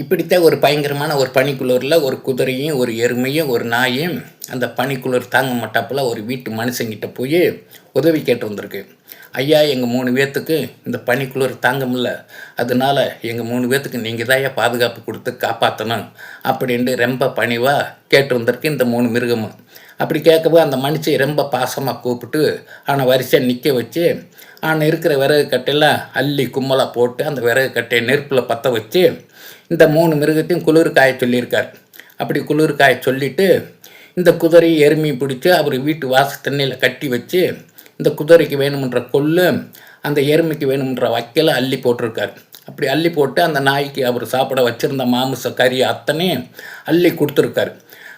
இப்படித்தான் ஒரு பயங்கரமான ஒரு பனிக்குளூரில் ஒரு குதிரையும் ஒரு எருமையும் ஒரு நாயும் அந்த பனிக்குளிர் தாங்க மாட்டாப்புல ஒரு வீட்டு மனுஷங்கிட்ட போய் உதவி கேட்டு வந்திருக்கு. ஐயா எங்கள் மூணு பேர்த்துக்கு இந்த பனிக்குளிர் தாங்க முடில அதனால எங்கள் மூணு பேர்த்துக்கு நீங்கள் தான் பாதுகாப்பு கொடுத்து காப்பாற்றணும் அப்படின்ட்டு ரொம்ப பணிவாக கேட்டு வந்திருக்கு இந்த மூணு மிருகமும். அப்படி கேட்கவே அந்த மனுஷன் ரொம்ப பாசமாக கூப்பிட்டு அவனை வரிசையாக நிற்க வச்சு ஆனால் இருக்கிற விறகு கட்டையில் அள்ளி கும்மலாக போட்டு அந்த விறகு கட்டையை நெருப்பில் பற்ற வச்சு இந்த மூணு மிருகத்தையும் குளிர் காய சொல்லியிருக்கார். அப்படி குளிர் காய சொல்லிவிட்டு இந்த குதிரை எருமையை பிடிச்சி அவர் வீட்டு வாச தண்ணியில் கட்டி வச்சு இந்த குதிரைக்கு வேணுமென்ற கொள்ளு அந்த எருமைக்கு வேணுமென்ற வைக்கல அள்ளி போட்டிருக்கார். அப்படி அள்ளி போட்டு அந்த நாய்க்கு அவர் சாப்பிட வச்சுருந்த மாமிச கறி அத்தனையும் அள்ளி கொடுத்துருக்காரு.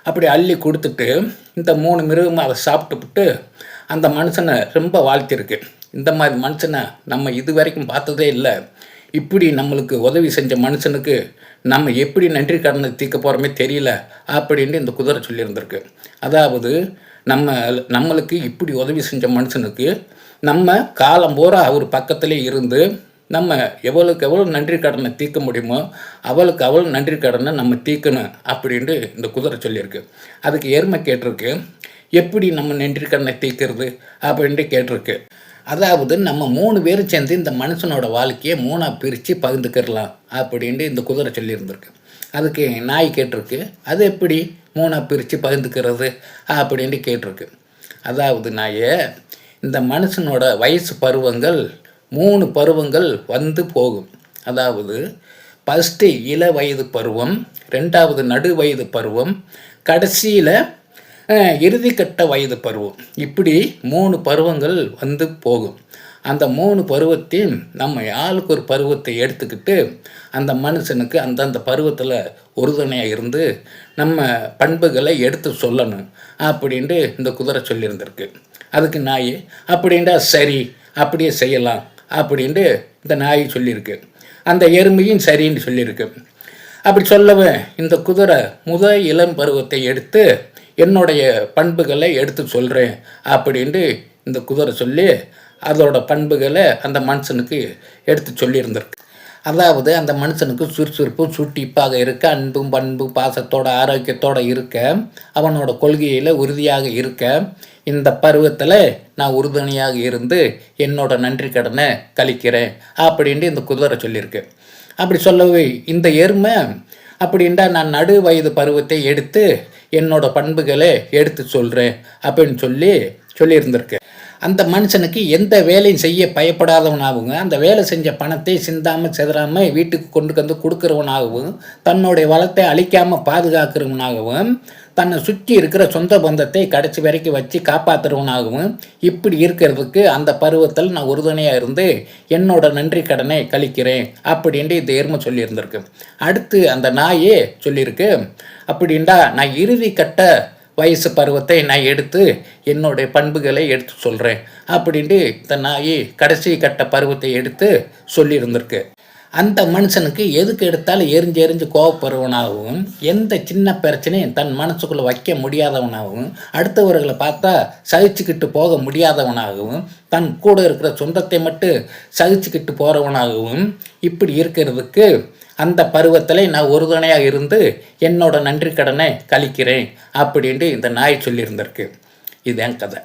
அப்படி அள்ளி கொடுத்துட்டு இந்த மூணு மிருகமும் அதை சாப்பிட்டுவிட்டு அந்த மனுஷனை ரொம்ப வாழ்த்திருக்கு இந்த மாதிரி மனுஷனை நம்ம இது வரைக்கும் பார்த்ததே இல்லை. இப்படி நம்மளுக்கு உதவி செஞ்ச மனுஷனுக்கு நம்ம எப்படி நன்றி கடனை தீர்க்க போகிறோமே தெரியல அப்படின்ட்டு இந்த குதிரை சொல்லியிருந்திருக்கு. அதாவது நம்ம நம்மளுக்கு இப்படி உதவி செஞ்ச மனுஷனுக்கு நம்ம காலம் பூரா அவர் பக்கத்திலே இருந்து நம்ம எவ்வளோக்கு எவ்வளோ நன்றி கடனை தீர்க்க முடியுமோ அவளுக்கு அவள் நன்றி கடனை நம்ம தீர்க்கணும் அப்படின்ட்டு இந்த குதிரை சொல்லியிருக்கு. அதுக்கு ஏர்மை கேட்டிருக்கு. எப்படி நம்ம நன்றி தீர்க்கிறது அப்படின்ட்டு கேட்டிருக்கு. அதாவது நம்ம மூணு பேரும் சேர்ந்து இந்த மனுஷனோட வாழ்க்கையை மூணாக பிரித்து பகிர்ந்துக்கிடலாம் அப்படின்ட்டு இந்த குதிரை சொல்லியிருந்திருக்கு. அதுக்கு நாய் கேட்டிருக்கு. அது எப்படி மூணாக பிரித்து பகிர்ந்துக்கிறது அப்படின்ட்டு கேட்டிருக்கு. அதாவது நாயே இந்த மனுஷனோட வயசு பருவங்கள் மூணு பருவங்கள் வந்து போகும். அதாவது ஃபஸ்ட்டு இள வயது பருவம் ரெண்டாவது நடு வயது பருவம் கடைசியில் இறுதிக்கட்ட வயது பருவம். இப்படி மூணு பருவங்கள் வந்து போகும். அந்த மூணு பருவத்தையும் நம்ம ஆளுக்கு ஒரு பருவத்தை எடுத்துக்கிட்டு அந்த மனுஷனுக்கு அந்தந்த பருவத்தில் உறுதுணையாக இருந்து நம்ம பண்புகளை எடுத்து சொல்லணும் அப்படின்ட்டு இந்த குதிரை சொல்லியிருந்திருக்கு. அதுக்கு நாய் அப்படின்டா சரி அப்படியே செய்யலாம் அப்படின்ட்டு இந்த நாய் சொல்லியிருக்கு. அந்த எருமையும் சரின்னு சொல்லியிருக்கு. அப்படி சொல்லவே இந்த குதிரை முத இளம் பருவத்தை எடுத்து என்னுடைய பண்புகளை எடுத்து சொல்கிறேன் அப்படின்ட்டு இந்த குதிரை சொல்லி அதோட பண்புகளை அந்த மனுஷனுக்கு எடுத்து சொல்லியிருந்திருக்கு. அதாவது அந்த மனுஷனுக்கு சுறுசுறுப்பு சுட்டிப்பாக இருக்க அன்பும் பண்பு பாசத்தோட ஆரோக்கியத்தோடு இருக்க அவனோட கொள்கையில் உறுதியாக இருக்க இந்த பருவத்தில் நான் உறுதுணையாக இருந்து என்னோட நன்றி கடனை கழிக்கிறேன் அப்படின்ட்டு இந்த குதிரை சொல்லியிருக்கு. அப்படி சொல்லவே இந்த எருமை அப்படின்டா நான் நடு வயது பருவத்தை எடுத்து என்னோட பண்புகளை எடுத்து சொல்கிறேன் அப்படின்னு சொல்லி சொல்லியிருந்திருக்கு. அந்த மனுஷனுக்கு எந்த வேலையும் செய்ய பயப்படாதவனாகவும் அந்த வேலை செஞ்ச பணத்தை சிந்தாமல் செதறாமல் வீட்டுக்கு கொண்டு வந்து கொடுக்குறவனாகவும் தன்னுடைய வளத்தை அழிக்காமல் பாதுகாக்கிறவனாகவும் தன்னை சுற்றி இருக்கிற சொந்த பந்தத்தை கடைசி வரைக்கும் வச்சு காப்பாற்றுறவனாகவும் இப்படி இருக்கிறதுக்கு அந்த பருவத்தில் நான் உறுதுணையாக இருந்து என்னோட நன்றி கடனை கழிக்கிறேன் அப்படின்ட்டு இந்த எருமை சொல்லியிருந்திருக்கு. அடுத்து அந்த நாயே சொல்லியிருக்கு அப்படின்டா நான் இறுதி கட்ட வயசு பருவத்தை நான் எடுத்து என்னுடைய பண்புகளை எடுத்து சொல்கிறேன் அப்படின்ட்டு இந்த நாய் கடைசி கட்ட பருவத்தை எடுத்து சொல்லியிருந்திருக்கு. அந்த மனுஷனுக்கு எதுக்கு எடுத்தாலும் எரிஞ்சு எரிஞ்சு கோவப்படுறவனாகவும் எந்த சின்ன பிரச்சனையும் தன் மனசுக்குள்ளே வைக்க முடியாதவனாகவும் அடுத்தவர்களை பார்த்தா சகிச்சுக்கிட்டு போக முடியாதவனாகவும் தன் கூட இருக்கிற சொந்தத்தை மட்டும் சகிச்சுக்கிட்டு போகிறவனாகவும் இப்படி இருக்கிறதுக்கு அந்த பருவத்தில் நான் உறுதுணையாக இருந்து என்னோட நன்றி கடனை கழிக்கிறேன் அப்படின்ட்டு இந்த நாய் சொல்லியிருந்திருக்கு. இதுதான் கதை.